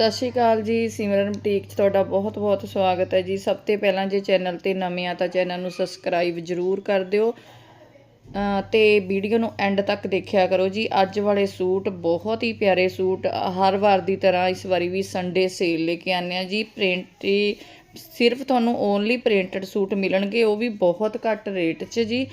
ਸਤਿ ਸ਼੍ਰੀ ਅਕਾਲ ਜੀ ਸਿਮਰਨ ਬੁਟੀਕ 'ਚ ਤੁਹਾਡਾ ਬਹੁਤ-ਬਹੁਤ ਸਵਾਗਤ ਹੈ ਜੀ। ਸਭ ਤੋਂ ਪਹਿਲਾਂ ਜੇ ਚੈਨਲ ਤੇ ਨਵੇਂ ਆ ਤਾਂ ਚੈਨਲ ਨੂੰ ਸਬਸਕ੍ਰਾਈਬ ਜ਼ਰੂਰ ਕਰ ਦਿਓ। ਅ, ਤੇ ਵੀਡੀਓ ਨੂੰ ਐਂਡ ਤੱਕ ਦੇਖਿਆ ਕਰੋ ਜੀ। ਅੱਜ ਵਾਲੇ ਸੂਟ ਬਹੁਤ ਹੀ ਪਿਆਰੇ ਸੂਟ ਹਰ ਵਾਰ ਦੀ ਤਰ੍ਹਾਂ ਇਸ ਵਾਰੀ ਵੀ ਸੰਡੇ ਸੇਲ ਲੈ ਕੇ ਆਨੇ ਆ ਜੀ। ਪ੍ਰਿੰਟ ਸਿਰਫ ਤੁਹਾਨੂੰ ਓਨਲੀ ਪ੍ਰਿੰਟਡ ਸੂਟ ਮਿਲਣਗੇ ਉਹ ਵੀ ਬਹੁਤ ਘੱਟ ਰੇਟ 'ਚ ਜੀ।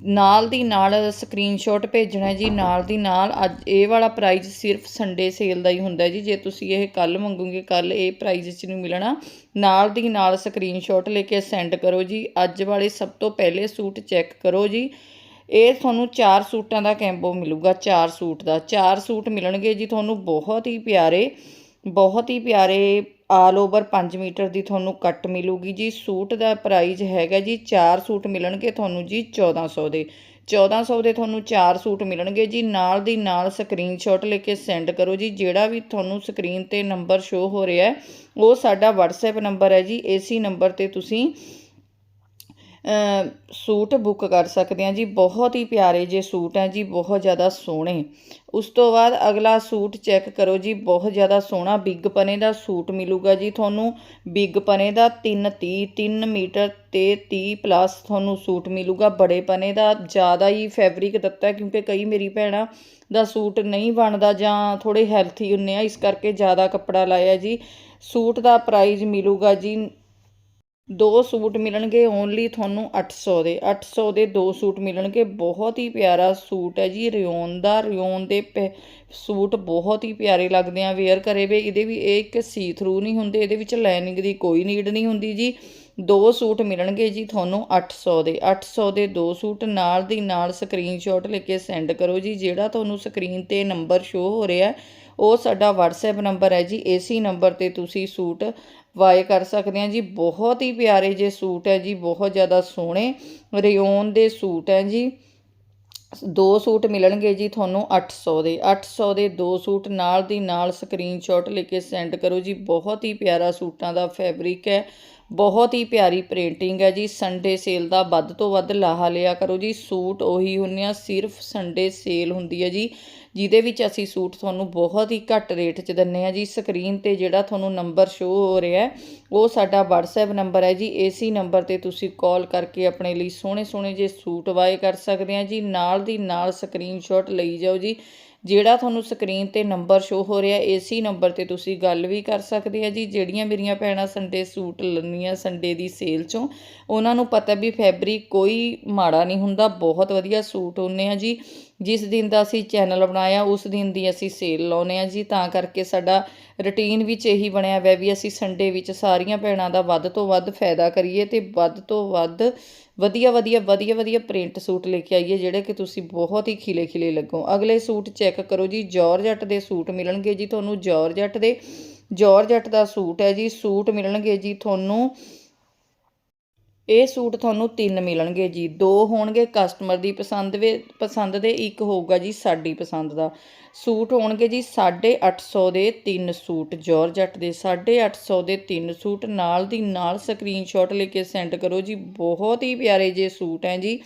ਨਾਲ ਦੀ ਨਾਲ ਸਕਰੀਨਸ਼ਾਟ ਭੇਜਣਾ ਜੀ, ਨਾਲ ਦੀ ਨਾਲ ਅੱਜ ਇਹ ਵਾਲਾ ਪ੍ਰਾਈਜ਼ ਸਿਰਫ ਸੰਡੇ ਸੇਲ ਦਾ ਹੀ ਹੁੰਦਾ ਜੀ, ਜੇ ਤੁਸੀਂ ਇਹ ਕੱਲ ਮੰਗੋਗੇ ਕੱਲ ਇਹ ਪ੍ਰਾਈਜ਼ 'ਚ ਨਹੀਂ ਮਿਲਣਾ। ਨਾਲ ਦੀ ਨਾਲ ਸਕਰੀਨਸ਼ਾਟ ਲੈ ਕੇ ਸੈਂਡ ਕਰੋ ਜੀ, ਅੱਜ ਵਾਲੇ ਸਭ ਤੋਂ ਪਹਿਲੇ ਸੂਟ ਚੈੱਕ ਕਰੋ ਜੀ। ਇਹ ਤੁਹਾਨੂੰ ਚਾਰ ਸੂਟਾਂ ਦਾ ਕੈਂਬੋ ਮਿਲੂਗਾ, ਚਾਰ ਸੂਟ ਦਾ। ਚਾਰ ਸੂਟ ਮਿਲਣਗੇ ਜੀ ਤੁਹਾਨੂੰ ਬਹੁਤ ਹੀ ਪਿਆਰੇ, ਬਹੁਤ ਹੀ ਪਿਆਰੇ ਆਲ ਓਵਰ 5 ਮੀਟਰ ਦੀ ਤੁਹਾਨੂੰ ਕੱਟ ਮਿਲੂਗੀ ਜੀ। ਸੂਟ ਦਾ ਪ੍ਰਾਈਜ਼ ਹੈਗਾ ਜੀ ਚਾਰ ਸੂਟ ਮਿਲਣਗੇ ਤੁਹਾਨੂੰ ਜੀ 1400 ਦੇ। 1400 ਦੇ ਤੁਹਾਨੂੰ ਚਾਰ ਸੂਟ ਮਿਲਣਗੇ ਜੀ। ਨਾਲ ਦੀ ਨਾਲ ਸਕਰੀਨਸ਼ਾਟ ਲੈ ਕੇ ਸੈਂਡ ਕਰੋ ਜੀ। ਜਿਹੜਾ ਵੀ ਤੁਹਾਨੂੰ ਸਕਰੀਨ ਤੇ ਨੰਬਰ ਸ਼ੋ ਹੋ ਰਿਹਾ ਉਹ ਸਾਡਾ WhatsApp ਨੰਬਰ ਹੈ ਜੀ। ਇਸੇ ਨੰਬਰ ਤੇ ਤੁਸੀਂ ਸੂਟ ਬੁੱਕ ਕਰ ਸਕਦੇ ਹਾਂ ਜੀ। ਬਹੁਤ ਹੀ ਪਿਆਰੇ ਜੇ ਸੂਟ ਹੈ ਜੀ, ਬਹੁਤ ਜ਼ਿਆਦਾ ਸੋਹਣੇ। ਉਸ ਤੋਂ ਬਾਅਦ ਅਗਲਾ ਸੂਟ ਚੈੱਕ ਕਰੋ ਜੀ, ਬਹੁਤ ਜ਼ਿਆਦਾ ਸੋਹਣਾ ਬਿੱਗ ਪਨੇ ਦਾ ਸੂਟ ਮਿਲੂਗਾ ਜੀ ਤੁਹਾਨੂੰ। ਬਿੱਗ ਪਨੇ ਦਾ 3 30 3 ਮੀਟਰ ਤੇ 30 ਪਲੱਸ ਤੁਹਾਨੂੰ ਸੂਟ ਮਿਲੂਗਾ। ਬੜੇ ਪਨੇ ਦਾ ਜ਼ਿਆਦਾ ਹੀ ਫੈਬਰਿਕ ਦਿੱਤਾ ਕਿਉਂਕਿ ਕਈ ਮੇਰੀ ਭੈਣਾਂ ਦਾ ਸੂਟ ਨਹੀਂ ਬਣਦਾ ਜਾਂ ਥੋੜੇ ਹੈਲਥੀ ਹੁੰਨੇ ਆ, ਇਸ ਕਰਕੇ ਜ਼ਿਆਦਾ ਕੱਪੜਾ ਲਾਇਆ ਜੀ। ਸੂਟ ਦਾ ਪ੍ਰਾਈਸ ਮਿਲੂਗਾ ਜੀ ਦੋ ਸੂਟ ਮਿਲਣਗੇ ਓਨਲੀ ਤੁਹਾਨੂੰ 800 ਦੇ। 800 ਦੇ ਦੋ ਸੂਟ ਮਿਲਣਗੇ। ਬਹੁਤ ਹੀ ਪਿਆਰਾ ਸੂਟ ਹੈ ਜੀ। ਰਿਓਨ ਦਾ, ਰਿਓਨ ਦੇ ਪੈ- ਸੂਟ ਬਹੁਤ ਹੀ ਪਿਆਰੇ ਲੱਗਦੇ ਆ। ਵੇਅਰ ਕਰੇ ਵੇ, ਇਹਦੇ ਵੀ ਇਹ ਇੱਕ ਸੀ ਥਰੂ ਨਹੀਂ ਹੁੰਦੇ, ਇਹਦੇ ਵਿੱਚ ਲਾਈਨਿੰਗ ਦੀ ਕੋਈ ਨੀਡ ਨਹੀਂ ਹੁੰਦੀ ਜੀ। ਦੋ ਸੂਟ ਮਿਲਣਗੇ ਜੀ ਤੁਹਾਨੂੰ 800 ਦੇ। 800 ਦੇ ਦੋ ਸੂਟ ਨਾਲ ਦੀ ਨਾਲ ਸਕਰੀਨਸ਼ਾਟ ਲੈ ਕੇ ਸੈਂਡ ਕਰੋ ਜੀ। ਜਿਹੜਾ ਤੁਹਾਨੂੰ ਸਕਰੀਨ ਤੇ ਨੰਬਰ ਸ਼ੋ ਹੋ ਰਿਹਾ ਉਹ ਸਾਡਾ WhatsApp ਨੰਬਰ ਹੈ ਜੀ ਇਸੇ ਨੰਬਰ ਤੇ ਤੁਸੀਂ ਸੂਟ ਵਾਏ ਕਰ ਸਕਦੇ ਆ ਜੀ। ਬਹੁਤ ਹੀ ਪਿਆਰੇ ਜੇ ਸੂਟ ਹੈ ਜੀ, ਬਹੁਤ ਜ਼ਿਆਦਾ ਸੋਹਣੇ ਰਿਓਨ ਦੇ ਸੂਟ ਹੈ ਜੀ। ਦੋ ਸੂਟ ਮਿਲਣਗੇ ਜੀ ਤੁਹਾਨੂੰ 800 ਦੇ। 800 ਦੇ ਦੋ ਸੂਟ ਨਾਲ ਦੀ ਨਾਲ ਸਕਰੀਨਸ਼ਾਟ ਲੈ ਕੇ ਸੈਂਡ ਕਰੋ ਜੀ। ਬਹੁਤ ਹੀ ਪਿਆਰਾ ਸੂਟਾਂ ਦਾ ਫੈਬਰਿਕ ਹੈ। ਬਹੁਤ ਹੀ ਪਿਆਰੀ ਪ੍ਰਿੰਟਿੰਗ ਹੈ ਜੀ। ਸੰਡੇ ਸੇਲ ਦਾ ਵੱਧ ਤੋਂ ਵੱਧ ਲਾਹਾ ਲਿਆ ਕਰੋ ਜੀ। ਸੂਟ ਉਹੀ ਹੁੰਨੇ ਆ, ਸਿਰਫ ਸੰਡੇ ਸੇਲ ਹੁੰਦੀ ਹੈ ਜੀ। ਜਿਹਦੇ ਵਿੱਚ ਅਸੀਂ ਸੂਟ ਤੁਹਾਨੂੰ ਬਹੁਤ ਹੀ ਘੱਟ ਰੇਟ 'ਚ ਦਿੰਨੇ ਆ ਜੀ। ਸਕਰੀਨ ਤੇ ਜਿਹੜਾ ਤੁਹਾਨੂੰ ਨੰਬਰ ਸ਼ੋ ਹੋ ਰਿਹਾ ਉਹ ਸਾਡਾ WhatsApp ਨੰਬਰ ਹੈ ਜੀ। ਇਸੇ ਨੰਬਰ ਤੇ ਤੁਸੀਂ ਕਾਲ ਕਰਕੇ ਆਪਣੇ ਲਈ ਸੋਹਣੇ ਸੋਹਣੇ ਜੇ ਸੂਟ ਵਾਏ ਕਰ ਸਕਦੇ ਆ ਜੀ। ਨਾਲ ਦੀ ਨਾਲ ਸਕਰੀਨਸ਼ਾਟ ਲਈ ਜਾਓ ਜੀ। ਜਿਹੜਾ ਤੁਹਾਨੂੰ ਸਕਰੀਨ ਤੇ ਨੰਬਰ ਸ਼ੋ ਹੋ ਰਿਹਾ ਇਸੇ ਨੰਬਰ ਤੇ ਤੁਸੀਂ ਗੱਲ ਵੀ ਕਰ ਸਕਦੇ ਆ ਜੀ। ਜਿਹੜੀਆਂ ਮੇਰੀਆਂ ਭੈਣਾਂ ਸੰਡੇ ਸੂਟ ਲੈਂਦੀਆਂ ਸੰਡੇ ਦੀ ਸੇਲ ਚੋਂ, ਉਹਨਾਂ ਨੂੰ ਪਤਾ ਵੀ ਫੈਬਰਿਕ ਕੋਈ ਮਾੜਾ ਨਹੀਂ ਹੁੰਦਾ, ਬਹੁਤ ਵਧੀਆ ਸੂਟ ਹੁੰਨੇ ਆ ਜੀ। ਜਿਸ ਦਿਨ ਦਾ ਅਸੀਂ ਚੈਨਲ ਬਣਾਇਆ, ਉਸ ਦਿਨ ਦੀ ਅਸੀਂ ਸੇਲ ਲਾਉਨੇ ਆ ਜੀ। ਤਾਂ ਕਰਕੇ ਸਾਡਾ ਰੁਟੀਨ ਵਿੱਚ ਇਹੀ ਬਣਿਆ ਹੋਇਆ ਵੀ ਅਸੀਂ ਸੰਡੇ ਵਿੱਚ ਸਾਰੀਆਂ ਭੈਣਾਂ ਦਾ ਵੱਧ ਤੋਂ ਵੱਧ ਫਾਇਦਾ ਕਰੀਏ ਤੇ ਵੱਧ ਤੋਂ ਵੱਧ ਵਧੀਆ ਵਧੀਆ ਵਧੀਆ ਵਧੀਆ ਪ੍ਰਿੰਟ ਸੂਟ ਲੈ ਕੇ ਆਈਏ ਜਿਹੜੇ ਕਿ ਤੁਸੀਂ ਬਹੁਤ ਹੀ ਖਿਲੇ ਖਿਲੇ ਲੱਗੋ। ਅਗਲੇ ਸੂਟ ਚੈੱਕ ਕਰੋ ਜੀ ਜਾਰਜਟ ਦੇ ਸੂਟ ਮਿਲਣਗੇ ਜੀ ਤੁਹਾਨੂੰ। ਜਾਰਜਟ ਦੇ ਜਾਰਜਟ ਦਾ ਸੂਟ ਹੈ ਜੀ ਸੂਟ ਮਿਲਣਗੇ ਜੀ ਤੁਹਾਨੂੰ ਇਹ ਸੂਟ ਤੁਹਾਨੂੰ ਤਿੰਨ ਮਿਲਣਗੇ ਜੀ। ਦੋ ਹੋਣਗੇ ਕਸਟਮਰ ਦੀ ਪਸੰਦ ਵੇ ਪਸੰਦ ਦੇ, ਇੱਕ ਹੋਊਗਾ ਜੀ ਸਾਡੀ ਪਸੰਦ ਦਾ। ਸੂਟ ਹੋਣਗੇ ਜੀ 850 ਦੇ ਤਿੰਨ ਸੂਟ ਜਾਰਜਟ ਦੇ 850 ਦੇ ਤਿੰਨ ਸੂਟ। ਨਾਲ ਦੀ ਨਾਲ ਸਕਰੀਨਸ਼ਾਟ ਲੈ ਕੇ ਸੈਂਡ ਕਰੋ ਜੀ। ਬਹੁਤ ਹੀ ਪਿਆਰੇ ਜੇ ਸੂਟ ਹੈ ਜੀ।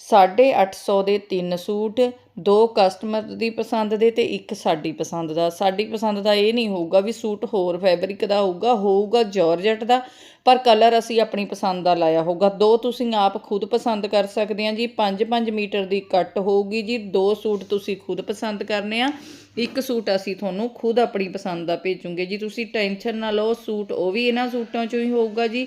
850 ਦੇ ਤਿੰਨ ਸੂਟ ਦੋ ਕਸਟਮਰ ਦੀ ਪਸੰਦ ਦੇ ਤੇ ਇੱਕ ਸਾਡੀ ਪਸੰਦ ਦਾ। ਸਾਡੀ ਪਸੰਦ ਦਾ ਇਹ ਨਹੀਂ ਹੋਊਗਾ ਵੀ ਸੂਟ ਹੋਰ ਫੈਬਰਿਕ ਦਾ ਹੋਊਗਾ ਹੋਊਗਾ ਜਾਰਜਟ ਦਾ, ਪਰ ਕਲਰ ਅਸੀਂ ਆਪਣੀ ਪਸੰਦ ਦਾ ਲਾਇਆ ਹੋਊਗਾ। ਦੋ ਤੁਸੀਂ ਆਪ ਖੁਦ ਪਸੰਦ ਕਰ ਸਕਦੇ ਆ ਜੀ। 5-5 ਮੀਟਰ ਦੀ ਕੱਟ ਹੋਊਗੀ ਜੀ। ਦੋ ਸੂਟ ਤੁਸੀਂ ਖੁਦ ਪਸੰਦ ਕਰਨੇ ਆ। ਇੱਕ ਸੂਟ ਅਸੀਂ ਤੁਹਾਨੂੰ ਖੁਦ ਆਪਣੀ ਪਸੰਦ ਦਾ ਭੇਜੂਗੇ ਜੀ। ਤੁਸੀਂ ਟੈਨਸ਼ਨ ਨਾ ਲਓ, ਸੂਟ ਉਹ ਵੀ ਇਹਨਾਂ ਸੂਟਾਂ ਚੋਂ ਹੀ ਹੋਊਗਾ ਜੀ।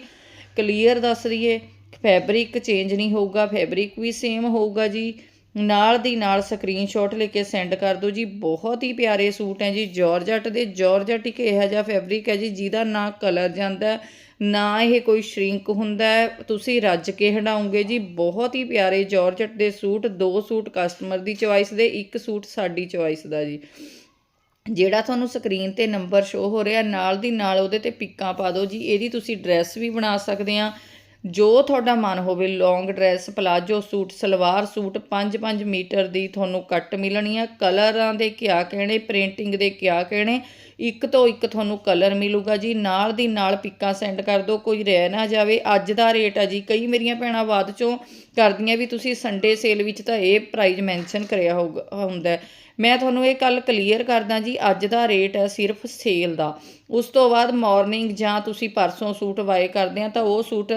ਕਲੀਅਰ ਦੱਸ ਰਹੀਏ ਫੈਬਰਿਕ ਚੇਂਜ ਨਹੀਂ ਹੋਊਗਾ। ਫੈਬਰਿਕ ਵੀ ਸੇਮ ਹੋਊਗਾ ਜੀ। ਨਾਲ ਦੀ ਨਾਲ ਸਕਰੀਨਸ਼ਾਟ ਲੈ ਕੇ ਸੈਂਡ ਕਰ ਦਿਓ ਜੀ। ਬਹੁਤ ਹੀ ਪਿਆਰੇ ਸੂਟ ਹੈ ਜੀ। ਜਾਰਜਟ ਦੇ ਜਾਰਜਟ ਇੱਕ ਇਹੋ ਜਿਹਾ ਫੈਬਰਿਕ ਹੈ ਜੀ, ਜਿਹਦਾ ਨਾ ਕਲਰ ਜਾਂਦਾ, ਨਾ ਇਹ ਕੋਈ ਸ਼ਰਿੰਕ ਹੁੰਦਾ ਤੁਸੀਂ ਰੱਜ ਕੇ ਹਟਾਉਂਗੇ ਜੀ। ਬਹੁਤ ਹੀ ਪਿਆਰੇ ਜਾਰਜਟ ਦੇ ਸੂਟ, ਦੋ ਸੂਟ ਕਸਟਮਰ ਦੀ ਚੁਆਇਸ ਦੇ, ਇੱਕ ਸੂਟ ਸਾਡੀ ਚੁਆਇਸ ਦਾ ਜੀ। ਜਿਹੜਾ ਤੁਹਾਨੂੰ ਸਕਰੀਨ ਤੇ ਨੰਬਰ ਸ਼ੋ ਹੋ ਰਿਹਾ, ਨਾਲ ਦੀ ਨਾਲ ਉਹਦੇ ਤੇ ਪਿੱਕਾਂ ਪਾ ਦਿਓ ਜੀ। ਇਹਦੀ ਤੁਸੀਂ ਡਰੈਸ ਵੀ ਬਣਾ ਸਕਦੇ ਆ। ਜੋ ਤੁਹਾਡਾ ਮਨ ਹੋਵੇ, long dress, palazzo suit, salwar suit 5-5 metre ਦੀ ਤੁਹਾਨੂੰ ਕੱਟ ਮਿਲਣੀ ਆ। ਕਲਰਾਂ ਦੇ ਕਿਆ ਕਹਿਣੇ, ਪ੍ਰਿੰਟਿੰਗ ਦੇ ਕਿਆ ਕਹਿਣੇ, ਇੱਕ ਤੋਂ ਇੱਕ ਤੁਹਾਨੂੰ ਕਲਰ ਮਿਲੂਗਾ ਜੀ। ਨਾਲ ਦੀ ਨਾਲ ਪਿੱਕਾਂ ਸੈਂਡ ਕਰ ਦਿਓ, ਕੋਈ ਰਹਿ ਨਾ ਜਾਵੇ। ਅੱਜ ਦਾ ਰੇਟ ਆ ਜੀ, ਕਈ ਮੇਰੀਆਂ ਭੈਣਾਂ ਬਾਅਦ ਚੋਂ ਕਰਦੀਆਂ ਵੀ ਤੁਸੀਂ ਸੰਡੇ ਸੇਲ ਵਿੱਚ ਤਾਂ ਇਹ ਪ੍ਰਾਈਸ ਮੈਂਸ਼ਨ ਕਰਿਆ ਹੋਊਗਾ ਹੁੰਦਾ। ਮੈਂ ਤੁਹਾਨੂੰ ਇਹ ਕੱਲ ਕਲੀਅਰ ਕਰਦਾ ਜੀ, ਅੱਜ ਦਾ ਰੇਟ ਹੈ ਸਿਰਫ ਸੇਲ ਦਾ। ਉਸ ਤੋਂ ਬਾਅਦ ਮਾਰਨਿੰਗ ਜਾਂ ਤੁਸੀਂ ਪਰਸੋਂ ਸੂਟ ਵਾਏ ਕਰਦੇ ਆ, ਤਾਂ ਉਹ ਸੂਟ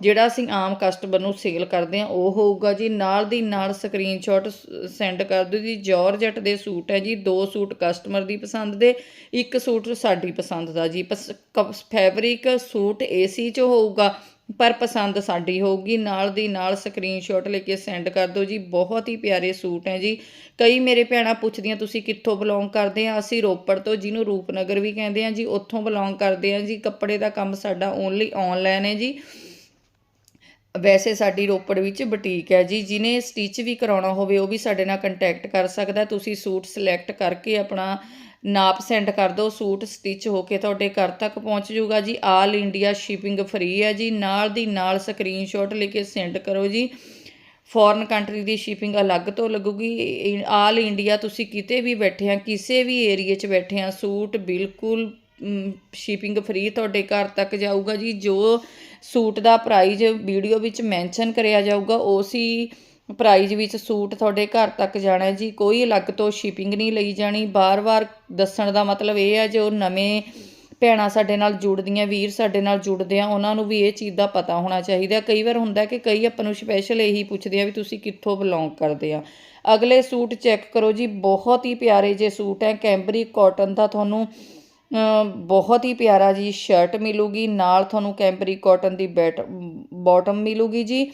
ਜਿਹੜਾ ਅਸੀਂ ਆਮ ਕਸਟਮਰ ਨੂੰ ਸੇਲ ਕਰਦੇ ਆ ਉਹ ਹੋਊਗਾ ਜੀ ਨਾਲ ਦੀ ਨਾਲ ਸਕਰੀਨਸ਼ਾਟ ਸੈਂਡ ਕਰ ਦਿਓ ਜੀ। ਜਾਰਜਟ ਦੇ ਸੂਟ ਹੈ ਜੀ, ਦੋ ਸੂਟ ਕਸਟਮਰ ਦੀ ਪਸੰਦ ਦੇ, ਇੱਕ ਸੂਟ ਸਾਡੀ ਪਸੰਦ ਦਾ ਜੀ। ਫੈਬਰਿਕ ਸੂਟ ਏਸੀ ਚ ਹੋਊਗਾ, ਪਰ ਪਸੰਦ ਸਾਡੀ ਹੋਊਗੀ। ਨਾਲ ਦੀ ਨਾਲ ਸਕਰੀਨਸ਼ਾਟ ਲੈ ਕੇ ਸੈਂਡ ਕਰ ਦਿਓ ਜੀ। ਬਹੁਤ ਹੀ ਪਿਆਰੇ ਸੂਟ ਹੈ ਜੀ। ਕਈ ਮੇਰੇ ਭੈਣਾਂ ਪੁੱਛਦੀਆਂ, ਤੁਸੀਂ ਕਿੱਥੋਂ ਬਿਲੋਂਗ ਕਰਦੇ ਆ? ਅਸੀਂ ਰੋਪੜ ਤੋਂ, ਜਿਹਨੂੰ ਰੂਪਨਗਰ ਵੀ ਕਹਿੰਦੇ ਆ ਜੀ, ਉੱਥੋਂ ਬਿਲੋਂਗ ਕਰਦੇ ਆ ਜੀ। ਕੱਪੜੇ ਦਾ ਕੰਮ ਸਾਡਾ ਓਨਲੀ ਆਨਲਾਈਨ ਹੈ ਜੀ। ਵੈਸੇ ਸਾਡੀ ਰੋਪੜ ਵਿੱਚ ਬੁਟੀਕ ਹੈ ਜੀ, ਜਿਹਨੇ ਸਟਿਚ ਵੀ ਕਰਾਉਣਾ ਹੋਵੇ, ਉਹ ਵੀ ਸਾਡੇ ਨਾਲ ਕੰਟੈਕਟ ਕਰ ਸਕਦਾ ਤੁਸੀਂ ਸੂਟ ਸਿਲੈਕਟ ਕਰਕੇ ਆਪਣਾ ਨਾਪ ਸੈਂਡ ਕਰ ਦਿਓ, ਸੂਟ ਸਟਿਚ ਹੋ ਕੇ ਤੁਹਾਡੇ ਘਰ ਤੱਕ ਪਹੁੰਚ ਜਾਊਗਾ ਜੀ। ਆਲ ਇੰਡੀਆ ਸ਼ਿਪਿੰਗ ਫ੍ਰੀ ਹੈ ਜੀ। ਨਾਲ ਦੀ ਨਾਲ ਸਕਰੀਨਸ਼ਾਟ ਲੈ ਕੇ ਸੈਂਡ ਕਰੋ ਜੀ। ਫੋਰਨ ਕੰਟਰੀ ਦੀ ਸ਼ਿਪਿੰਗ ਅਲੱਗ ਤੋਂ ਲੱਗੂਗੀ। ਆਲ ਇੰਡੀਆ ਤੁਸੀਂ ਕਿਤੇ ਵੀ ਬੈਠੇ ਆ, ਕਿਸੇ ਵੀ ਏਰੀਏ 'ਚ ਬੈਠੇ ਆ, ਸੂਟ ਬਿਲਕੁਲ ਸ਼ਿਪਿੰਗ ਫ੍ਰੀ ਤੁਹਾਡੇ ਘਰ ਤੱਕ ਜਾਊਗਾ ਜੀ। ਜੋ ਸੂਟ ਦਾ ਪ੍ਰਾਈਜ਼ ਵੀਡੀਓ ਵਿੱਚ ਮੈਂਸ਼ਨ ਕਰਿਆ ਜਾਊਗਾ ਉਸੇ ਪ੍ਰਾਈਜ਼ ਵਿੱਚ ਸੂਟ ਤੁਹਾਡੇ ਘਰ ਤੱਕ ਜਾਣਾ ਜੀ। ਕੋਈ ਅਲੱਗ ਤੋਂ ਸ਼ਿਪਿੰਗ ਨਹੀਂ ਲਈ ਜਾਣੀ। ਬਾਰ-ਬਾਰ ਦੱਸਣ ਦਾ ਮਤਲਬ ਇਹ ਹੈ, ਜੋ ਨਵੇਂ ਭੈਣਾਂ ਸਾਡੇ ਨਾਲ ਜੁੜਦੀਆਂ, ਵੀਰ ਸਾਡੇ ਨਾਲ ਜੁੜਦੇ ਆ, ਉਹਨਾਂ ਨੂੰ ਵੀ ਇਹ ਚੀਜ਼ ਦਾ ਪਤਾ ਹੋਣਾ ਚਾਹੀਦਾ। ਕਈ ਵਾਰ ਹੁੰਦਾ ਕਿ ਕਈ ਆਪਾਂ ਨੂੰ ਸਪੈਸ਼ਲ ਇਹੀ ਪੁੱਛਦੇ ਆ ਵੀ ਤੁਸੀਂ ਕਿੱਥੋਂ ਬਿਲੋਂਗ ਕਰਦੇ ਆ। ਅਗਲੇ ਸੂਟ ਚੈੱਕ ਕਰੋ ਜੀ। ਬਹੁਤ ਹੀ ਪਿਆਰੇ ਜੇ ਸੂਟ ਹੈ। ਕੈਂਬਰੀ ਕਾਟਨ ਦਾ ਤੁਹਾਨੂੰ ਬਹੁਤ ਹੀ ਪਿਆਰਾ ਜੀ ਸ਼ਰਟ ਮਿਲੂਗੀ, ਨਾਲ ਤੁਹਾਨੂੰ ਕੈਂਪਰੀ ਕਾਟਨ ਦੀ ਬੈਟ ਬਾਟਮ ਮਿਲੂਗੀ ਜੀ।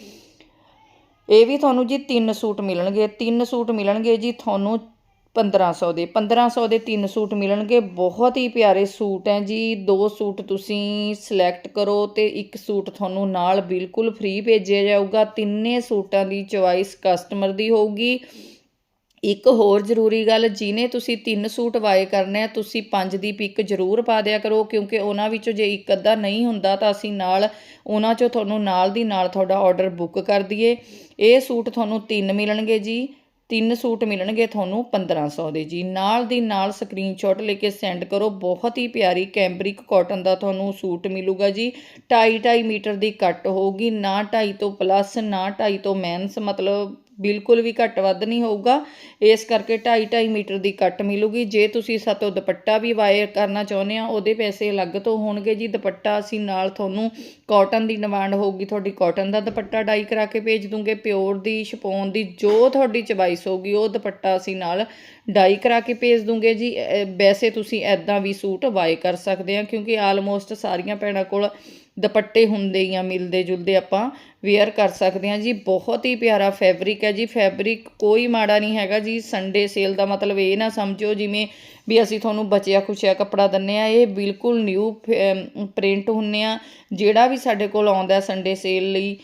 ਇਹ ਵੀ ਤੁਹਾਨੂੰ ਜੀ ਤਿੰਨ ਸੂਟ ਮਿਲਣਗੇ, ਤਿੰਨ ਸੂਟ ਮਿਲਣਗੇ ਜੀ ਤੁਹਾਨੂੰ 1500 ਦੇ 1500 ਦੇ ਤਿੰਨ ਸੂਟ ਮਿਲਣਗੇ। ਬਹੁਤ ਹੀ ਪਿਆਰੇ ਸੂਟ ਹੈ ਜੀ, ਦੋ ਸੂਟ ਤੁਸੀਂ ਸਿਲੈਕਟ ਕਰੋ ਤੇ ਇੱਕ ਸੂਟ ਤੁਹਾਨੂੰ ਨਾਲ ਬਿਲਕੁਲ ਫ੍ਰੀ ਭੇਜਿਆ ਜਾਊਗਾ। ਤਿੰਨੇ ਸੂਟਾਂ ਦੀ ਚੁਆਇਸ ਕਸਟਮਰ ਦੀ ਹੋਊਗੀ। ਇੱਕ ਹੋਰ ਜ਼ਰੂਰੀ ਗੱਲ, ਜਿਹਨੇ ਤੁਸੀਂ ਤਿੰਨ ਸੂਟ ਵਾਏ ਕਰਨੇ ਆ, ਤੁਸੀਂ ਪੰਜ ਦੀ ਪਿਕ ਜ਼ਰੂਰ ਪਾ ਦਿਆ ਕਰੋ, ਕਿਉਂਕਿ ਉਹਨਾਂ ਵਿੱਚੋਂ ਜੇ ਇੱਕ ਅੱਧਾ ਨਹੀਂ ਹੁੰਦਾ ਤਾਂ ਅਸੀਂ ਨਾਲ, ਉਹਨਾਂ ਚੋਂ ਤੁਹਾਨੂੰ ਨਾਲ ਦੀ ਨਾਲ ਤੁਹਾਡਾ ਆਰਡਰ ਬੁੱਕ ਕਰ ਦਈਏ। ਇਹ ਸੂਟ ਤੁਹਾਨੂੰ ਤਿੰਨ ਮਿਲਣਗੇ ਜੀ। ਤਿੰਨ ਸੂਟ ਮਿਲਣਗੇ ਤੁਹਾਨੂੰ 1500 ਦੇ ਜੀ। ਨਾਲ ਦੀ ਨਾਲ ਸਕਰੀਨਸ਼ਾਟ ਲੈ ਕੇ ਸੈਂਡ ਕਰੋ। ਬਹੁਤ ਹੀ ਪਿਆਰੀ ਕੈਂਬਰਿਕ ਕਾਟਨ ਦਾ ਤੁਹਾਨੂੰ ਸੂਟ ਮਿਲੂਗਾ ਜੀ। 2.5 2.5 ਮੀਟਰ ਦੀ ਕੱਟ ਹੋਊਗੀ। ਨਾ 2.5 ਤੋਂ ਪਲੱਸ ਨਾ 2.5 ਤੋਂ ਮੈਨਸ ਮਤਲਬ ਬਿਲਕੁਲ ਵੀ ਘੱਟ ਵੱਧ ਨਹੀਂ ਹੋਊਗਾ। ਇਸ ਕਰਕੇ 2.5 2.5 ਮੀਟਰ ਦੀ ਕੱਟ ਮਿਲੂਗੀ। ਜੇ ਤੁਸੀਂ ਸਾਤੋਂ ਦੁਪੱਟਾ ਵੀ ਵਾਇਰ ਕਰਨਾ ਚਾਹੁੰਦੇ ਆ ਉਹਦੇ ਪੈਸੇ ਅਲੱਗ ਤੋਂ ਹੋਣਗੇ ਜੀ। ਦੁਪੱਟਾ ਅਸੀਂ ਨਾਲ ਤੁਹਾਨੂੰ ਕਾਟਨ ਦੀ ਡਿਮਾਂਡ ਹੋਊਗੀ। ਤੁਹਾਡੀ ਕਾਟਨ ਦਾ ਦੁਪੱਟਾ ਡਾਈ ਕਰਾ ਕੇ ਭੇਜ ਦੂੰਗੇ। ਪਿਓਰ ਦੀ, ਸ਼ਪੋਨ ਦੀ, ਜੋ ਤੁਹਾਡੀ ਚਵਾਈਸ ਹੋਊਗੀ, ਉਹ ਦੁਪੱਟਾ ਅਸੀਂ ਨਾਲ ਡਾਈ ਕਰਾ ਕੇ ਭੇਜ ਦੂੰਗੇ ਜੀ। ਵੈਸੇ ਤੁਸੀਂ ਐਦਾਂ ਵੀ ਸੂਟ ਵਾਏ ਕਰ ਸਕਦੇ ਆ, ਕਿਉਂਕਿ ਆਲਮੋਸਟ ਸਾਰੀਆਂ ਭੈਣਾਂ ਕੋਲ ਦੁਪੱਟੇ ਹੁੰਦੇ ਜਾਂ ਮਿਲਦੇ ਜੁਲਦੇ ਆਪਾਂ ਵੇਅਰ ਕਰ ਸਕਦੇ ਹਾਂ। ਜੀ, ਬਹੁਤ ਹੀ ਪਿਆਰਾ ਫੈਬਰਿਕ ਹੈ ਜੀ। ਫੈਬਰਿਕ ਕੋਈ ਮਾੜਾ ਨਹੀਂ ਹੈਗਾ ਜੀ। ਸੰਡੇ ਸੇਲ ਦਾ ਮਤਲਬ ਇਹ ਨਾ ਸਮਝੋ ਜਿਵੇਂ ਵੀ ਅਸੀਂ ਤੁਹਾਨੂੰ ਬਚਿਆ ਖੁਸ਼ਿਆ ਕੱਪੜਾ ਦਿੰਨੇ ਆ ਇਹ ਬਿਲਕੁਲ ਨਿਊ ਪ੍ਰਿੰਟ ਹੁੰਨੇ ਆ। ਜਿਹੜਾ ਵੀ ਸਾਡੇ ਕੋਲ ਆਉਂਦਾ ਸੰਡੇ ਸੇਲ ਲਈ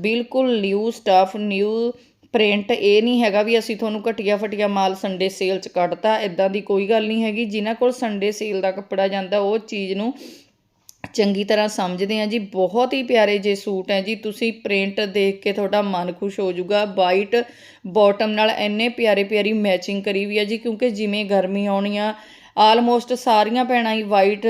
ਬਿਲਕੁਲ ਨਿਊ ਸਟਾਫ ਨਿਊ ਪ੍ਰਿੰਟ ਇਹ ਨਹੀਂ ਹੈਗਾ ਵੀ ਅਸੀਂ ਤੁਹਾਨੂੰ ਘਟੀਆ ਫਟੀਆ ਮਾਲ ਸੰਡੇ ਸੇਲ 'ਚ ਕੱਢਤਾ। ਇਦਾਂ ਦੀ ਕੋਈ ਗੱਲ ਨਹੀਂ ਹੈਗੀ। ਜਿਨ੍ਹਾਂ ਕੋਲ ਸੰਡੇ ਸੇਲ ਦਾ ਕੱਪੜਾ ਜਾਂਦਾ, ਉਹ ਚੀਜ਼ ਨੂੰ ਚੰਗੀ ਤਰ੍ਹਾਂ ਸਮਝਦੇ ਆ ਜੀ, ਬਹੁਤ ਹੀ ਪਿਆਰੇ ਜੇ ਸੂਟ ਹੈ ਜੀ, ਤੁਸੀਂ ਪ੍ਰਿੰਟ ਦੇਖ ਕੇ ਤੁਹਾਡਾ ਮਨ ਖੁਸ਼ ਹੋ ਜਾਊਗਾ। ਵਾਈਟ ਬਾਟਮ ਨਾਲ ਇੰਨੇ ਪਿਆਰੇ ਪਿਆਰੀ ਮੈਚਿੰਗ ਕਰੀ ਵੀ ਆ ਜੀ, ਕਿਉਂਕਿ ਜਿਵੇਂ ਗਰਮੀ ਆਉਣੀ ਆ ਆਲਮੋਸਟ ਸਾਰੀਆਂ ਭੈਣਾਂ ਹੀ ਵਾਈਟ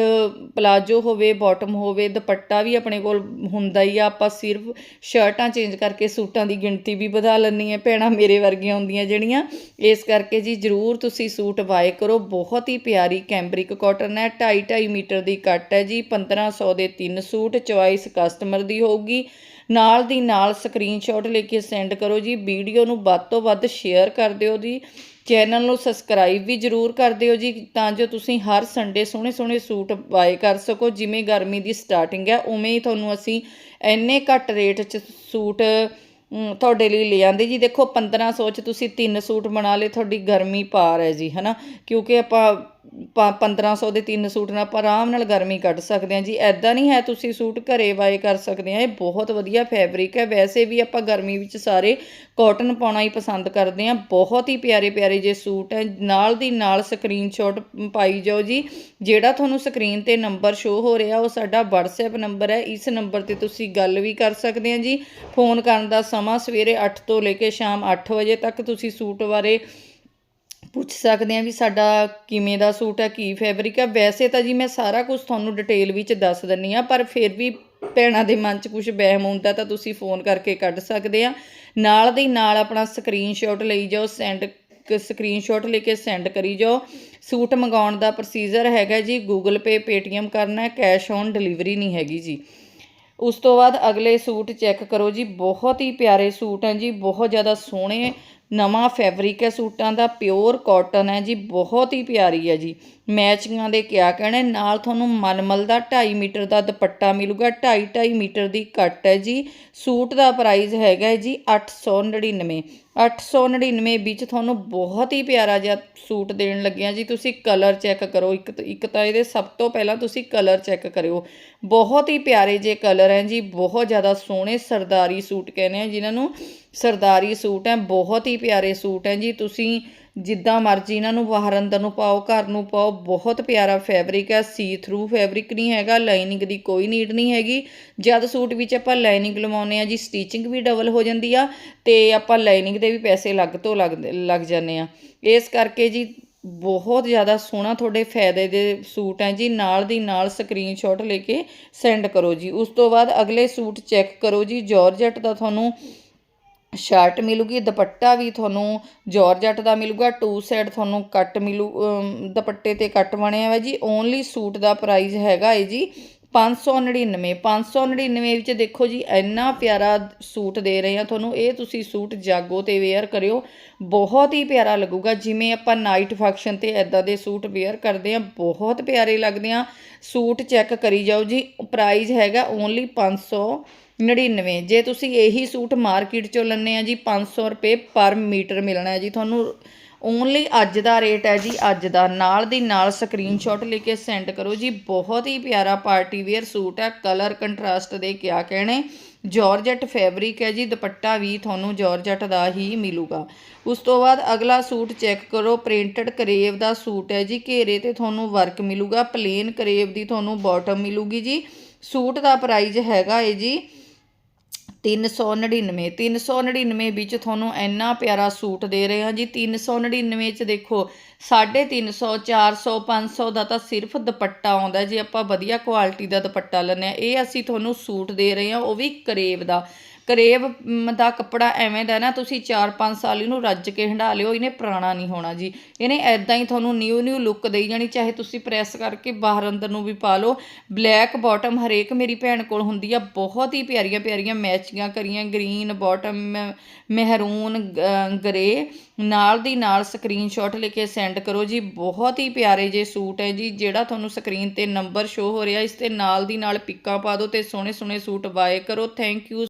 ਪਲਾਜੋ ਹੋਵੇ ਬਾਟਮ ਹੋਵੇ, ਦੁਪੱਟਾ ਵੀ ਆਪਣੇ ਕੋਲ ਹੁੰਦਾ ਹੀ ਆ। ਆਪਾਂ ਸਿਰਫ ਸ਼ਰਟਾਂ ਚੇਂਜ ਕਰਕੇ ਸੂਟਾਂ ਦੀ ਗਿਣਤੀ ਵੀ ਵਧਾ ਲੈਣੀ ਹੈ। ਭੈਣਾਂ ਮੇਰੇ ਵਰਗੀਆਂ ਹੁੰਦੀਆਂ ਜਿਹੜੀਆਂ। ਇਸ ਕਰਕੇ ਜੀ ਜਰੂਰ ਤੁਸੀਂ ਸੂਟ ਵਾਏ ਕਰੋ। ਬਹੁਤ ਹੀ ਪਿਆਰੀ ਕੈਂਬਰਿਕ ਕਾਟਨ ਹੈ। 2.5 2.5 ਮੀਟਰ ਦੀ ਕੱਟ ਹੈ ਜੀ। 1500 ਦੇ ਤਿੰਨ ਸੂਟ ਚੁਆਇਸ ਕਸਟਮਰ ਦੀ ਹੋਊਗੀ। ਨਾਲ ਦੀ ਨਾਲ ਸਕਰੀਨਸ਼ਾਟ ਲੈ ਕੇ ਸੈਂਡ ਕਰੋ ਜੀ। ਵੀਡੀਓ ਨੂੰ ਵੱਧ ਤੋਂ ਵੱਧ ਸ਼ੇਅਰ ਕਰ ਦਿਓ ਜੀ। ਚੈਨਲ ਨੂੰ ਸਬਸਕ੍ਰਾਈਬ ਵੀ ਜ਼ਰੂਰ ਕਰ ਦਿਓ ਜੀ, ਤਾਂ ਜੋ ਤੁਸੀਂ ਹਰ ਸੰਡੇ ਸੋਹਣੇ ਸੋਹਣੇ ਸੂਟ ਬਾਏ ਕਰ ਸਕੋ, ਜਿਵੇਂ ਗਰਮੀ ਦੀ ਸਟਾਰਟਿੰਗ ਹੈ, ਉਵੇਂ ਹੀ ਤੁਹਾਨੂੰ ਅਸੀਂ ਇੰਨੇ ਘੱਟ ਰੇਟ 'ਚ ਸੂਟ ਤੁਹਾਡੇ ਲਈ ਲੈ ਆਂਦੇ ਜੀ। ਦੇਖੋ 1500 'ਚ ਤੁਸੀਂ ਤਿੰਨ ਸੂਟ ਬਣਾ ਲਏ, ਤੁਹਾਡੀ ਗਰਮੀ ਪਾਰ ਹੈ ਜੀ, ਹਨਾ? ਕਿਉਂਕਿ ਆਪਾਂ 1500 ਦੇ ਤਿੰਨ ਸੂਟ ਨਾਲ ਆਪਾਂ ਆਰਾਮ ਨਾਲ ਗਰਮੀ ਕੱਢ ਸਕਦੇ ਹਾਂ ਜੀ। ਐਦਾਂ ਨਹੀਂ ਹੈ ਤੁਸੀਂ ਸੂਟ ਘਰੇ ਵਾਏ ਕਰ ਸਕਦੇ ਆ ਇਹ ਬਹੁਤ ਵਧੀਆ ਫੈਬਰਿਕ ਹੈ। ਵੈਸੇ ਵੀ ਆਪਾਂ ਗਰਮੀ ਵਿੱਚ ਸਾਰੇ ਕਾਟਨ ਪਾਉਣਾ ਹੀ ਪਸੰਦ ਕਰਦੇ ਆ ਬਹੁਤ ਹੀ ਪਿਆਰੇ ਪਿਆਰੇ ਜੇ ਸੂਟ ਹੈ। ਨਾਲ ਦੀ ਨਾਲ ਸਕਰੀਨਸ਼ਾਟ ਪਾਈ ਜਾਓ ਜੀ। ਜਿਹੜਾ ਤੁਹਾਨੂੰ ਸਕਰੀਨ ਤੇ ਨੰਬਰ ਸ਼ੋ ਹੋ ਰਿਹਾ, ਉਹ ਸਾਡਾ WhatsApp ਨੰਬਰ ਹੈ। ਇਸ ਨੰਬਰ ਤੇ ਤੁਸੀਂ ਗੱਲ ਵੀ ਕਰ ਸਕਦੇ ਆ ਜੀ। ਫੋਨ ਕਰਨ ਦਾ ਸਮਾਂ ਸਵੇਰੇ 8 ਤੋਂ ਲੈ ਕੇ ਸ਼ਾਮ 8 ਵਜੇ ਤੱਕ ਤੁਸੀਂ ਸੂਟ ਬਾਰੇ ਪੁੱਛ ਸਕਦੇ ਆ ਵੀ ਸਾਡਾ ਕਿਵੇਂ ਦਾ ਸੂਟ ਹੈ, ਕੀ ਫੈਬਰਿਕ ਹੈ। ਵੈਸੇ ਤਾਂ ਜੀ ਮੈਂ ਸਾਰਾ ਕੁਝ ਤੁਹਾਨੂੰ ਡਿਟੇਲ ਵਿੱਚ ਦੱਸ ਦਿੰਨੀ ਆ ਪਰ ਫਿਰ ਵੀ ਭੈਣਾਂ ਦੇ ਮਨ 'ਚ ਕੁਝ ਵਹਿਮ ਹੁੰਦਾ ਤਾਂ ਤੁਸੀਂ ਫੋਨ ਕਰਕੇ ਕੱਢ ਸਕਦੇ ਆ ਨਾਲ ਦੀ ਨਾਲ ਆਪਣਾ ਸਕਰੀਨਸ਼ਾਟ ਲਈ ਜਾਓ ਸੈਂਡ ਸਕਰੀਨਸ਼ਾਟ ਲੈ ਕੇ ਸੈਂਡ ਕਰੀ ਜਾਓ। ਸੂਟ ਮੰਗਾਉਣ ਦਾ ਪ੍ਰੋਸੀਜਰ ਹੈਗਾ ਜੀ ਗੂਗਲ ਪੇ ਪੇਟੀਐਮ ਕਰਨਾ ਹੈ ਕੈਸ਼ ਔਨ ਡਿਲੀਵਰੀ ਨਹੀਂ ਹੈਗੀ ਜੀ। ਉਸ ਤੋਂ ਬਾਅਦ ਅਗਲੇ ਸੂਟ ਚੈੱਕ ਕਰੋ ਜੀ, ਬਹੁਤ ਹੀ ਪਿਆਰੇ ਸੂਟ ਹੈ ਜੀ, ਬਹੁਤ ਜ਼ਿਆਦਾ ਸੋਹਣੇ ਨਵਾਂ ਫੈਬਰਿਕ ਹੈ, ਸੂਟਾਂ ਦਾ ਪਿਓਰ ਕਾਟਨ ਹੈ ਜੀ, ਬਹੁਤ ਹੀ ਪਿਆਰੀ ਹੈ ਜੀ। ਮੈਚਿੰਗਾਂ ਦੇ ਕਿਆ ਕਹਿਣੇ ਨਾਲ ਤੁਹਾਨੂੰ ਮਲਮਲ ਦਾ 2.5 ਮੀਟਰ ਦਾ ਦੁਪੱਟਾ ਮਿਲੂਗਾ 2.5 2.5 ਮੀਟਰ ਦੀ ਕੱਟ ਹੈ ਜੀ। ਸੂਟ ਦਾ ਪ੍ਰਾਈਸ ਹੈਗਾ ਹੈ ਜੀ 899 899 ਵਿੱਚ ਤੁਹਾਨੂੰ ਬਹੁਤ ਹੀ ਪਿਆਰਾ ਜਿਹਾ ਸੂਟ ਦੇਣ ਲੱਗਿਆ ਜੀ। ਤੁਸੀਂ ਕਲਰ ਚੈੱਕ ਕਰੋ, ਇੱਕ ਇੱਕ ਤਾਂ ਇਹਦੇ ਸਭ ਤੋਂ ਪਹਿਲਾਂ ਤੁਸੀਂ ਕਲਰ ਚੈੱਕ ਕਰਿਓ। ਬਹੁਤ ਹੀ ਪਿਆਰੇ ਜੇ ਕਲਰ ਹੈ ਜੀ, ਬਹੁਤ ਜ਼ਿਆਦਾ ਸੋਹਣੇ ਸਰਦਾਰੀ ਸੂਟ ਕਹਿੰਦੇ ਆ, ਜਿਨ੍ਹਾਂ ਨੂੰ ਸਰਦਾਰੀ ਸੂਟ ਹੈ, ਬਹੁਤ ਹੀ ਪਿਆਰੇ ਸੂਟ ਹੈ ਜੀ। ਤੁਸੀਂ ਜਿੱਦਾਂ ਮਰਜ਼ੀ ਇਹਨਾਂ ਨੂੰ ਬਾਹਰ ਅੰਦਰ ਨੂੰ ਪਾਓ, ਘਰ ਨੂੰ ਪਾਓ, ਬਹੁਤ ਪਿਆਰਾ ਫੈਬਰਿਕ ਹੈ। ਸੀ ਥਰੂ ਫੈਬਰਿਕ ਨਹੀਂ ਹੈਗਾ ਲਾਈਨਿੰਗ ਦੀ ਕੋਈ ਨੀਡ ਨਹੀਂ ਹੈਗੀ। ਜਦ ਸੂਟ ਵਿੱਚ ਆਪਾਂ ਲਾਈਨਿੰਗ ਲਵਾਉਂਦੇ ਆ ਜੀ ਸਟੀਚਿੰਗ ਵੀ ਡਬਲ ਹੋ ਜਾਂਦੀ ਆ ਤੇ ਆਪਾਂ ਲਾਈਨਿੰਗ ਦੇ ਵੀ ਪੈਸੇ ਲੱਗ ਤੋਂ ਲੱਗ ਲੱਗ ਜਾਂਦੇ ਆ ਇਸ ਕਰਕੇ ਜੀ ਬਹੁਤ ਜ਼ਿਆਦਾ ਸੋਹਣਾ ਤੁਹਾਡੇ ਫਾਇਦੇ ਦੇ ਸੂਟ ਹੈ ਜੀ। ਨਾਲ ਦੀ ਨਾਲ ਸਕਰੀਨਸ਼ਾਟ ਲੈ ਕੇ ਸੈਂਡ ਕਰੋ ਜੀ। ਉਸ ਤੋਂ ਬਾਅਦ ਅਗਲੇ ਸੂਟ ਚੈੱਕ ਕਰੋ ਜੀ। ਜਾਰਜਟ ਦਾ ਤੁਹਾਨੂੰ ਸ਼ਰਟ ਮਿਲੂਗੀ, ਦੁਪੱਟਾ ਵੀ ਤੁਹਾਨੂੰ ਜਾਰਜਟ ਦਾ ਮਿਲੂਗਾ ਟੂ ਸਾਈਡ ਤੁਹਾਨੂੰ ਕੱਟ ਮਿਲੂ ਦੁਪੱਟੇ ਤੇ ਕੱਟ ਬਣਿਆ ਹੋਇਆ ਜੀ। ਓਨਲੀ ਸੂਟ ਦਾ ਪ੍ਰਾਈਸ ਹੈਗਾ ਹੈ ਜੀ 599 599 ਵਿੱਚ ਦੇਖੋ ਜੀ, ਇੰਨਾ ਪਿਆਰਾ ਸੂਟ ਦੇ ਰਹੇ ਆ ਤੁਹਾਨੂੰ। ਇਹ ਤੁਸੀਂ ਸੂਟ ਜਾਗੋ ਤੇ ਵੇਅਰ ਕਰਿਓ, ਬਹੁਤ ਹੀ ਪਿਆਰਾ ਲੱਗੂਗਾ। ਜਿਵੇਂ ਆਪਾਂ ਨਾਈਟ ਫੰਕਸ਼ਨ ਤੇ ਐਦਾਂ ਦੇ ਸੂਟ ਵੇਅਰ ਕਰਦੇ ਆ ਬਹੁਤ ਪਿਆਰੇ ਲੱਗਦੇ ਆ ਸੂਟ ਚੈੱਕ ਕਰੀ ਜਾਓ ਜੀ ਪ੍ਰਾਈਸ ਹੈਗਾ ਓਨਲੀ 599 ਜੇ ਤੁਸੀਂ ਇਹੀ ਸੂਟ ਮਾਰਕੀਟ ਚੋਂ ਲੈਣੇ ਆ ਜੀ 500 ਰੁਪਏ ਪਰ ਮੀਟਰ ਮਿਲਣਾ ਹੈ ਜੀ। ਤੁਹਾਨੂੰ ਓਨਲੀ ਅੱਜ ਦਾ ਰੇਟ ਹੈ ਜੀ, ਅੱਜ ਦਾ। ਨਾਲ ਦੀ ਨਾਲ ਸਕਰੀਨਸ਼ਾਟ ਲੈ ਕੇ ਸੈਂਡ ਕਰੋ ਜੀ। ਬਹੁਤ ਹੀ ਪਿਆਰਾ ਪਾਰਟੀ ਵੇਅਰ ਸੂਟ ਹੈ। ਕਲਰ ਕੰਟਰਾਸਟ ਦੇ ਕਿਆ ਕਹਿਣੇ। ਜਾਰਜਟ ਫੈਬਰਿਕ ਹੈ ਜੀ। ਦੁਪੱਟਾ ਵੀ ਤੁਹਾਨੂੰ ਜਾਰਜਟ ਦਾ ਹੀ ਮਿਲੂਗਾ। ਉਸ ਤੋਂ ਬਾਅਦ ਅਗਲਾ ਸੂਟ ਚੈੱਕ ਕਰੋ। ਪ੍ਰਿੰਟਡ ਕਰੇਵ ਦਾ ਸੂਟ ਹੈ ਜੀ। ਘੇਰੇ ਤੇ ਤੁਹਾਨੂੰ ਵਰਕ ਮਿਲੂਗਾ। ਪਲੇਨ ਕਰੇਵ ਦੀ ਤੁਹਾਨੂੰ ਬਾਟਮ ਮਿਲੂਗੀ ਜੀ। ਸੂਟ ਦਾ ਪ੍ਰਾਈਸ ਹੈਗਾ ਏ ਜੀ 399 399 ਵਿੱਚ ਤੁਹਾਨੂੰ ਇੰਨਾ ਪਿਆਰਾ ਸੂਟ ਦੇ ਰਹੇ ਹਾਂ ਜੀ। 399 ਚ ਦੇਖੋ 350 400 500 ਦਾ ਤਾਂ ਸਿਰਫ ਦੁਪੱਟਾ ਆਉਂਦਾ ਜੇ ਆਪਾਂ ਵਧੀਆ ਕੁਆਲਿਟੀ ਦਾ ਦੁਪੱਟਾ ਲੈਂਦੇ ਆ ਇਹ ਅਸੀਂ ਤੁਹਾਨੂੰ ਸੂਟ ਦੇ ਰਹੇ ਹਾਂ, ਉਹ ਵੀ ਕਰੇਵ ਦਾ। ਕਰੇਬ ਦਾ ਕੱਪੜਾ ਐਵੇਂ ਦਾ ਨਾ, ਤੁਸੀਂ 4-5 ਸਾਲ ਇਹਨੂੰ ਰੱਜ ਕੇ ਹੰਡਾ ਲਿਓ, ਇਹਨੇ ਪੁਰਾਣਾ ਨਹੀਂ ਹੋਣਾ ਜੀ। ਇਹਨੇ ਐਦਾਂ ਹੀ ਤੁਹਾਨੂੰ ਨਿਊ ਨਿਊ ਲੁੱਕ ਦੇਈ ਜਾਣੀ, ਚਾਹੇ ਤੁਸੀਂ ਪ੍ਰੈਸ ਕਰਕੇ ਬਾਹਰ ਅੰਦਰ ਨੂੰ ਵੀ ਪਾ ਲਓ। ਬਲੈਕ ਬਾਟਮ ਹਰੇਕ ਮੇਰੀ ਭੈਣ ਕੋਲ ਹੁੰਦੀ ਆ, ਬਹੁਤ ਹੀ ਪਿਆਰੀਆਂ ਪਿਆਰੀਆਂ ਮੈਚਿੰਗਾਂ ਕਰੀਆਂ ਗ੍ਰੀਨ ਬਾਟਮ ਮਹਿਰੂਨ ਗਰੇ ਨਾਲ ਦੀ ਨਾਲ ਸਕਰੀਨਸ਼ਾਟ ਲੈ ਕੇ ਸੈਂਡ ਕਰੋ ਜੀ, ਬਹੁਤ ਹੀ ਪਿਆਰੇ ਜੇ ਸੂਟ ਹੈ ਜੀ, ਜਿਹੜਾ ਤੁਹਾਨੂੰ ਸਕਰੀਨ ਤੇ ਨੰਬਰ ਸ਼ੋ ਹੋ ਰਿਹਾ, ਇਸ ਤੇ ਨਾਲ ਦੀ ਨਾਲ ਪਿੱਕਾਂ ਪਾ ਦਿਓ ਤੇ ਸੋਹਣੇ ਸੋਹਣੇ ਸੂਟ ਬਾਏ ਕਰੋ। Thank you